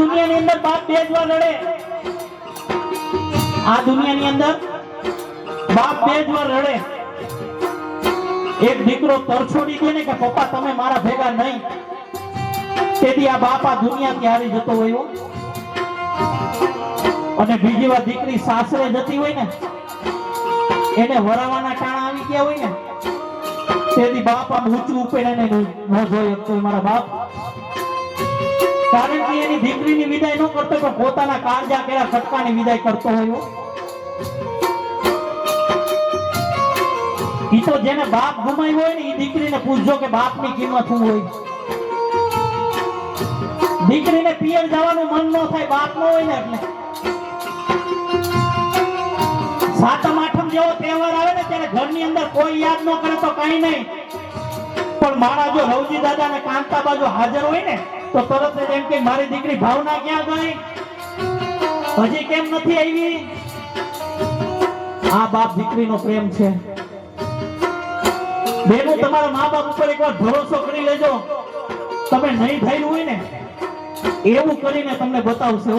દુનિયાની અંદર બાપ બે જ આ દુનિયાની અંદર બાપ બે જ એક દીકરો તરછોડી દે ને કે, પપ્પા, તમે મારા ભેગા નહીં. તેથી આ બાપ આ દુનિયાથી જતો હોય અને બીજી વાર દીકરી સાસરે જતી હોય ને, એને વરાવાના ટાણા આવી ગયા હોય ને, તેથી બાપ આમ ઊંચું ઉપેડે ને ન જોઈ મારા બાપ. કારણ કે એની દીકરીની વિદાય ન કરતો પણ પોતાના કાળજા કેળા સટકાની વિદાય કરતો હોય ઈ તો જેને બાપ ગુમાવ્યો હોય ને એ દીકરીને પૂછજો કે બાપની કિંમત શું હોય. દીકરીને પિયર જવાનું મન ન થાય, બાપ નો હોય ને એટલે. સાતમ, આઠમ જેવો તહેવાર આવે ને ત્યારે ઘરની અંદર કોઈ યાદ ન કરે તો કઈ નહીં. પણ મારા જો રવજી દાદા ને કાંતા બાજુ હાજર હોય ને તો તરત જ એમ કે મારી દીકરી ભાવના ક્યાં ગઈ હજી કેમ નથી આવી? આ બાપ દીકરીનો પ્રેમ છે. બેનો તમારા મા બાપ ઉપર એકવાર ભરોસો કરી લેજો. તમે નહીં થયેલું હોય ને, એવું કરીને તમને બતાવશે.